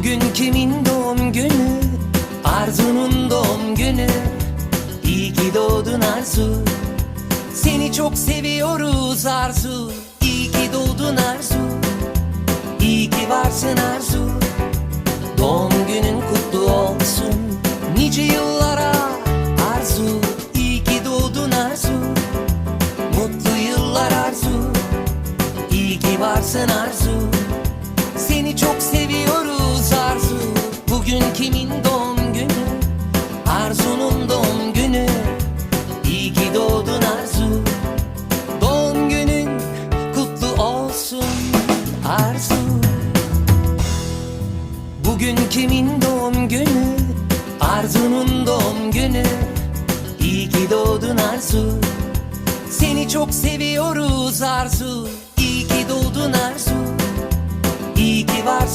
Bugün kimin doğum günü? Arzu'nun doğum günü. İyi ki doğdun Arzu. Seni çok seviyoruz Arzu. İyi ki doğdun Arzu. İyi ki varsın Arzu. Doğum günün kutlu olsun. Nice yıllara Arzu. İyi ki doğdun Arzu. Mutlu yıllar Arzu. İyi ki varsın Arzu. Bugün kimin doğum günü? Arzu'nun doğum günü. İyi ki doğdun Arzu. Doğum günün kutlu olsun Arzu. Bugün kimin doğum günü? Arzu'nun doğum günü. İyi ki doğdun Arzu. Seni çok seviyoruz Arzu. İyi ki doğdun Arzu. İyi ki varsın